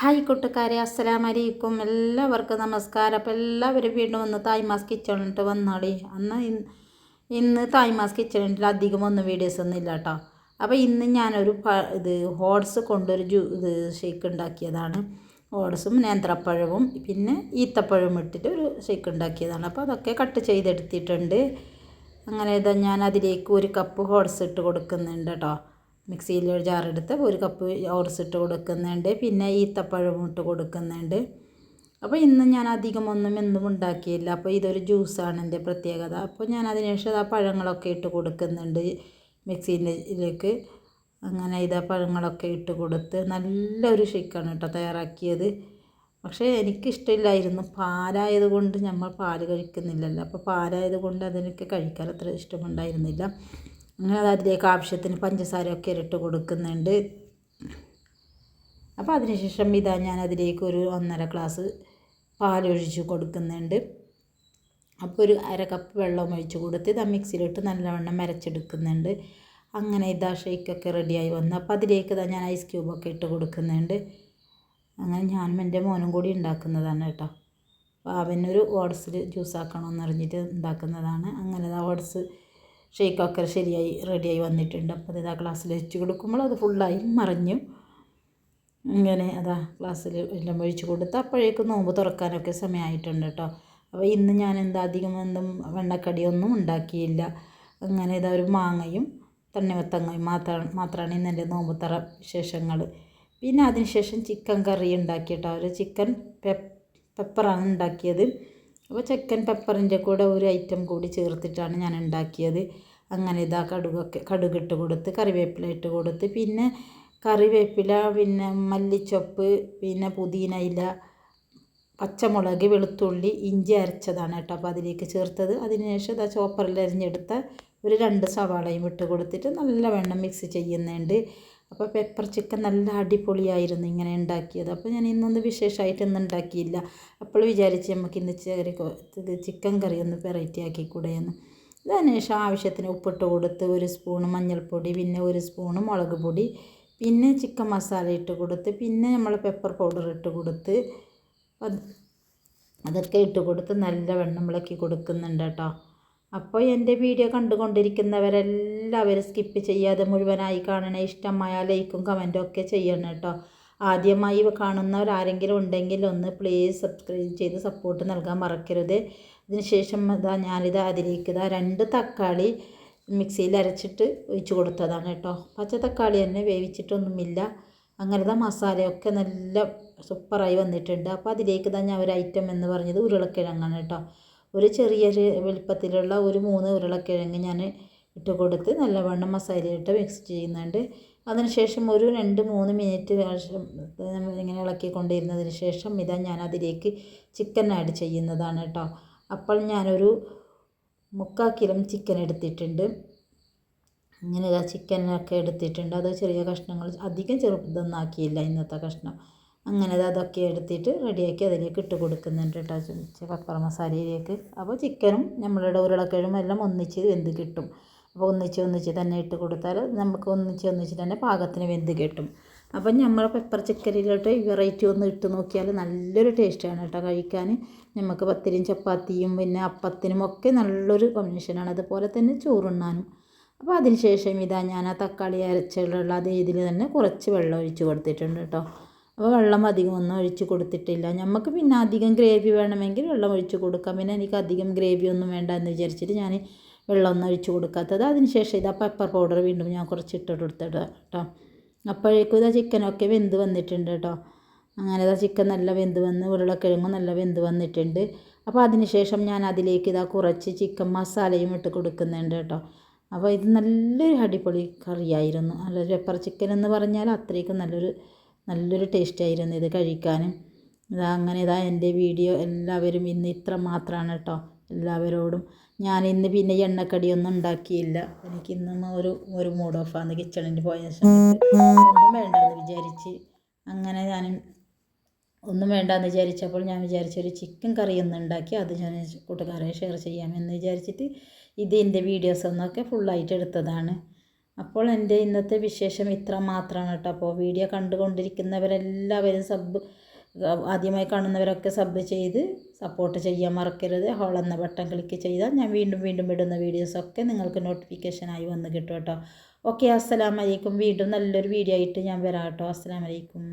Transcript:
Hi കൂട്ടുകാരെ അസ്സലാം അലൈക്കും. എല്ലാവർക്കും നമസ്കാരം. അപ്പോൾ എല്ലാവരും വീണ്ടും വന്ന് തായ്മാസ് കിച്ചണിട്ട് വന്നോളി. അന്ന് ഇന്ന് തായ്മാസ് കിച്ചണിൽ അധികം ഒന്നും വീഡിയോസ് ഒന്നും ഇല്ല കേട്ടോ അപ്പോൾ ഇന്ന് ഞാനൊരു ഇത് ഹോട്ട്സ് കൊണ്ടൊരു ജ്യൂ ഇത് ഷേക്ക് ഉണ്ടാക്കിയതാണ്. ഓട്സും നേന്ത്രപ്പഴവും പിന്നെ ഈത്തപ്പഴവും ഇട്ടിട്ട് ഒരു ഷേക്ക് ഉണ്ടാക്കിയതാണ്. അപ്പോൾ അതൊക്കെ കട്ട് ചെയ്തെടുത്തിട്ടുണ്ട്. അങ്ങനെ ഇതാ ഞാൻ അതിലേക്ക് ഒരു കപ്പ് ഹോട്സ് ഇട്ട് കൊടുക്കുന്നുണ്ട് കേട്ടോ മിക്സിയിൽ ഒരു ജാറെടുത്ത് ഒരു കപ്പ് ഓട്സ് ഇട്ട് കൊടുക്കുന്നുണ്ട്. പിന്നെ ഈത്തപ്പഴവും ഇട്ട് കൊടുക്കുന്നുണ്ട്. അപ്പോൾ ഇന്ന് ഞാൻ അധികം ഒന്നും എന്നും ഉണ്ടാക്കിയില്ല. അപ്പോൾ ഇതൊരു ജ്യൂസാണ് എന്റെ പ്രത്യേകത. അപ്പോൾ ഞാൻ അതിനുശേഷം ആ പഴങ്ങളൊക്കെ ഇട്ട് കൊടുക്കുന്നുണ്ട് മിക്സിയിലേക്ക്. അങ്ങനെ ഇതാ പഴങ്ങളൊക്കെ ഇട്ട് കൊടുത്ത് നല്ലൊരു ഷെയ്ക്കാണ് കേട്ടോ തയ്യാറാക്കിയത്. പക്ഷേ എനിക്കിഷ്ടമില്ലായിരുന്നു. പാലായത് കൊണ്ട് നമ്മൾ പാൽ കഴിക്കുന്നില്ലല്ലോ. അപ്പോൾ പാലായത് കൊണ്ട് അതെനിക്ക് കഴിക്കാൻ അത്ര ഇഷ്ടമുണ്ടായിരുന്നില്ല. അത് അതിലേക്ക് ആവശ്യത്തിന് പഞ്ചസാരയൊക്കെ ഇരട്ട് കൊടുക്കുന്നുണ്ട്. അപ്പോൾ അതിനുശേഷം ഇതാ ഞാൻ അതിലേക്ക് ഒരു ഒന്നര ഗ്ലാസ് പാലൊഴിച്ച് കൊടുക്കുന്നുണ്ട്. അപ്പോൾ ഒരു അര കപ്പ് വെള്ളം ഒഴിച്ച് കൊടുത്ത് ഇതാ മിക്സിയിലിട്ട് നല്ലവണ്ണം മരച്ചെടുക്കുന്നുണ്ട് അങ്ങനെ ഇതാ ഷേക്കൊക്കെ റെഡിയായി വന്നു. അപ്പോൾ അതിലേക്ക് ഇതാ ഞാൻ ഐസ് ക്യൂബൊക്കെ ഇട്ട് കൊടുക്കുന്നുണ്ട്. അങ്ങനെ ഞാനും എന്റെ മോനും കൂടി ഉണ്ടാക്കുന്നതാണ് കേട്ടോ. അപ്പോൾ അവനൊരു ഓട്സിൽ ജ്യൂസ് ആക്കണമെന്ന് അറിഞ്ഞിട്ട് ഉണ്ടാക്കുന്നതാണ്. അങ്ങനെ ഓട്സ് ഷേക്കൊക്കെ ശരിയായി റെഡിയായി വന്നിട്ടുണ്ട്. അപ്പോൾ ഇതാ ഗ്ലാസ്സിൽ വെച്ച് കൊടുക്കുമ്പോൾ അത് ഫുള്ളായി മറിഞ്ഞു. ഇങ്ങനെ അതാ ഗ്ലാസ്സിൽ എല്ലാം ഒഴിച്ച് കൊടുത്ത് അപ്പോഴേക്കും നോമ്പ് തുറക്കാനൊക്കെ സമയമായിട്ടുണ്ട് കേട്ടോ. അപ്പോൾ ഇന്ന് ഞാൻ എന്താ അധികം ഒന്നും വെണ്ണക്കടിയൊന്നും ഉണ്ടാക്കിയില്ല. അങ്ങനെ ഇതാ ഒരു മാങ്ങയും തണ്ണിമത്തങ്ങയും മാത്രം മാത്രമാണ് ഇന്ന് എന്റെ നോമ്പ് തറ വിശേഷങ്ങൾ. പിന്നെ അതിനുശേഷം ചിക്കൻ കറി ഉണ്ടാക്കി കേട്ടോ. ഒരു ചിക്കൻ പെപ്പറാണ് ഉണ്ടാക്കിയത്. അപ്പോൾ ചിക്കൻ പെപ്പറിന്റെ കൂടെ ഒരു ഐറ്റം കൂടി ചേർത്തിട്ടാണ് ഞാൻ ഉണ്ടാക്കിയത്. അങ്ങനെ ഇതാ കടുകൊക്കെ കടുകിട്ട് കൊടുത്ത് കറിവേപ്പില ഇട്ട് കൊടുത്ത് പിന്നെ കറിവേപ്പില പിന്നെ മല്ലിച്ചപ്പ് പിന്നെ പുതിന ഇല പച്ചമുളക് വെളുത്തുള്ളി ഇഞ്ചി അരച്ചതാണ് കേട്ടോ അപ്പോൾ അതിലേക്ക് ചേർത്തത്. അതിനുശേഷം ഇതാ ചോപ്പറിൽ അരിഞ്ഞെടുത്ത ഒരു രണ്ട് സവാളയും ഇട്ട് കൊടുത്തിട്ട് നല്ല വെണ്ണം മിക്സ് ചെയ്യുന്നുണ്ട്. അപ്പോൾ പെപ്പർ ചിക്കൻ നല്ല അടിപൊളിയായിരുന്നു ഇങ്ങനെ ഉണ്ടാക്കിയത്. അപ്പോൾ ഞാൻ ഇന്നൊന്ന് വിശേഷമായിട്ട് ഇന്ന് ഉണ്ടാക്കിയില്ല. അപ്പോൾ വിചാരിച്ച് നമുക്ക് ഇന്ന് ചെറിയ ചിക്കൻ കറി ഒന്ന് വെറൈറ്റി ആക്കിക്കൂടെയെന്ന് അതിനുശേഷം ആവശ്യത്തിന് ഉപ്പിട്ട് കൊടുത്ത് ഒരു സ്പൂണ് മഞ്ഞൾപ്പൊടി പിന്നെ ഒരു സ്പൂണ് മുളക് പൊടി പിന്നെ ചിക്കൻ മസാല ഇട്ട് കൊടുത്ത് പിന്നെ നമ്മൾ പെപ്പർ പൗഡർ ഇട്ട് കൊടുത്ത് അതൊക്കെ ഇട്ട് കൊടുത്ത് നല്ല വെണ്ണം വിളക്കി കൊടുക്കുന്നുണ്ട് കേട്ടോ. അപ്പോൾ എന്റെ വീഡിയോ കണ്ടുകൊണ്ടിരിക്കുന്നവരെല്ലാവരും സ്കിപ്പ് ചെയ്യാതെ മുഴുവനായി കാണണേ ഇഷ്ടമായ ലൈക്കും കമന്റും ഒക്കെ ചെയ്യണം കേട്ടോ. ആദ്യമായി കാണുന്നവരാരെങ്കിലും ഉണ്ടെങ്കിൽ ഒന്ന് പ്ലീസ് സബ്സ്ക്രൈബ് ചെയ്ത് സപ്പോർട്ട് നൽകാൻ മറക്കരുത്. അതിനുശേഷം ഇതാ ഞാനിത് അതിലേക്ക് ഇതാ രണ്ട് തക്കാളി മിക്സിയിൽ അരച്ചിട്ട് ഒഴിച്ചു കൊടുത്തതാണ് കേട്ടോ. പച്ച തക്കാളി തന്നെ വേവിച്ചിട്ടൊന്നുമില്ല. അങ്ങനത്തെ മസാലയൊക്കെ നല്ല സൂപ്പറായി വന്നിട്ടുണ്ട്. അപ്പോൾ അതിലേക്ക് തന്നെ ഞാൻ ഒരു ഐറ്റം എന്ന് പറഞ്ഞത് ഉരുളക്കിഴങ്ങാണ് കേട്ടോ. ഒരു ചെറിയൊരു വലുപ്പത്തിലുള്ള ഒരു മൂന്ന് ഉരുളക്കിഴങ്ങ് ഞാൻ ഇട്ട് കൊടുത്ത് നല്ലവണ്ണം മസാലയിട്ട് മിക്സ് ചെയ്യുന്നുണ്ട്. അതിനുശേഷം ഒരു രണ്ട് മൂന്ന് മിനിറ്റ് ഇങ്ങനെ ഇളക്കിക്കൊണ്ടിരുന്നതിന് ശേഷം ഇതാ ഞാൻ അതിലേക്ക് ചിക്കൻ ആഡ് ചെയ്യുന്നതാണ് കേട്ടോ അപ്പോൾ ഞാനൊരു മുക്കാൽ കിലോ ചിക്കൻ എടുത്തിട്ടുണ്ട്. ഇങ്ങനെ ഇതാ ചിക്കനൊക്കെ എടുത്തിട്ടുണ്ട്. അത് ചെറിയ കഷ്ണങ്ങൾ അധികം ചെറുതൊന്നും ആക്കിയില്ല ഇന്നത്തെ കഷ്ണം. അങ്ങനെ അതൊക്കെ എടുത്തിട്ട് റെഡിയാക്കി അതിലേക്ക് ഇട്ട് കൊടുക്കുന്നുണ്ട് കേട്ടോ പപ്പറ മസാലയിലേക്ക്. അപ്പോൾ ചിക്കനും നമ്മളുടെ ഉരുളക്കിഴങ്ങും എല്ലാം ഒന്നിച്ച് വെന്ത് കിട്ടും. അപ്പോൾ ഒന്നിച്ച് ഒന്നിച്ച് തന്നെ ഇട്ട് കൊടുത്താൽ നമുക്ക് ഒന്നിച്ച് ഒന്നിച്ച് തന്നെ പാകത്തിന് വെന്ത് കിട്ടും. അപ്പം നമ്മൾ പെപ്പർ ചിക്കനിലോട്ട് ഈ വെറൈറ്റി ഒന്ന് ഇട്ട് നോക്കിയാൽ നല്ലൊരു ടേസ്റ്റാണ് കേട്ടോ കഴിക്കാൻ. നമുക്ക് പത്തിരിയും ചപ്പാത്തിയും പിന്നെ അപ്പത്തിനും ഒക്കെ നല്ലൊരു കോമ്പിനേഷനാണ് അതുപോലെ തന്നെ ചോറുണ്ണാനും. അപ്പോൾ അതിനുശേഷം ഇതാ ഞാൻ ആ തക്കാളി അരച്ചുള്ള അതേ ഇതിൽ തന്നെ കുറച്ച് വെള്ളം ഒഴിച്ച് കൊടുത്തിട്ടുണ്ട് കേട്ടോ. അപ്പോൾ വെള്ളം അധികം ഒന്നും ഒഴിച്ച് കൊടുത്തിട്ടില്ല. നമുക്ക് പിന്നെ അധികം ഗ്രേവി വേണമെങ്കിൽ വെള്ളം ഒഴിച്ച് കൊടുക്കാം. പിന്നെ എനിക്ക് അധികം ഗ്രേവി ഒന്നും വേണ്ട എന്ന് വിചാരിച്ചിട്ട് ഞാൻ വെള്ളമൊന്നും ഒഴിച്ച് കൊടുക്കാത്തത്. അതിനുശേഷം ഇതാ പെപ്പർ പൗഡർ വീണ്ടും ഞാൻ കുറച്ച് ഇട്ടിട്ട് കൊടുത്തിട്ട് കേട്ടോ അപ്പോഴേക്കും ഇതാ ചിക്കനൊക്കെ വെന്ത് വന്നിട്ടുണ്ട് കേട്ടോ അങ്ങനെ ഇതാ ചിക്കൻ നല്ല വെന്ത് വന്ന് ഉരുളക്കിഴങ്ങും നല്ല വെന്ത് വന്നിട്ടുണ്ട്. അപ്പോൾ അതിനുശേഷം ഞാൻ അതിലേക്ക് ഇതാ കുറച്ച് ചിക്കൻ മസാലയും ഇട്ട് കൊടുക്കുന്നുണ്ട് കേട്ടോ അപ്പോൾ ഇത് നല്ലൊരു അടിപൊളി കറിയായിരുന്നു. നല്ലൊരു പെപ്പർ ചിക്കൻ എന്ന് പറഞ്ഞാൽ അത്രയ്ക്കും നല്ലൊരു നല്ലൊരു ടേസ്റ്റ് ആയിരുന്നു ഇത് കഴിക്കാനും. ഇതാ അങ്ങനെ ഇതാ എന്റെ വീഡിയോ എല്ലാവരും ഇന്ന് ഇത്ര മാത്രമാണ് കേട്ടോ എല്ലാവരോടും ഞാൻ ഇന്ന് പിന്നെ എണ്ണക്കടിയൊന്നും ഉണ്ടാക്കിയില്ല. എനിക്ക് ഇന്നും ഒരു ഒരു മൂഡ് ഓഫാണ് കിച്ചണിൽ പോയ സമയത്ത് ഒന്നും വേണ്ടെന്ന് വിചാരിച്ച് അങ്ങനെ ഞാൻ ഒന്നും വേണ്ടെന്ന് വിചാരിച്ചപ്പോൾ ഞാൻ വിചാരിച്ചൊരു ചിക്കൻ കറി ഒന്ന് ഉണ്ടാക്കി അത് ഞാൻ കൂട്ടുകാരെ ഷെയർ ചെയ്യാമെന്ന് വിചാരിച്ചിട്ട് ഇത് എന്റെ വീഡിയോസ് ഒന്നൊക്കെ ഫുള്ളായിട്ട് എടുത്തതാണ്. അപ്പോൾ എന്റെ ഇന്നത്തെ വിശേഷം ഇത്ര മാത്രമാണ് കേട്ടോ. അപ്പോൾ വീഡിയോ കണ്ടുകൊണ്ടിരിക്കുന്നവരെല്ലാവരും സബ് ആദ്യമായി കാണുന്നവരൊക്കെ സബ് ചെയ്ത് സപ്പോർട്ട് ചെയ്യാൻ മറക്കരുത്. ഹോൾ എന്ന ബട്ടൺ ക്ലിക്ക് ചെയ്താൽ ഞാൻ വീണ്ടും വീണ്ടും ഇടുന്ന വീഡിയോസൊക്കെ നിങ്ങൾക്ക് നോട്ടിഫിക്കേഷനായി വന്ന് കിട്ടും കേട്ടോ. ഓക്കെ അസ്സലാമലൈക്കും വീണ്ടും നല്ലൊരു വീഡിയോ ആയിട്ട് ഞാൻ വരാം കേട്ടോ. അസ്സലാമലൈക്കും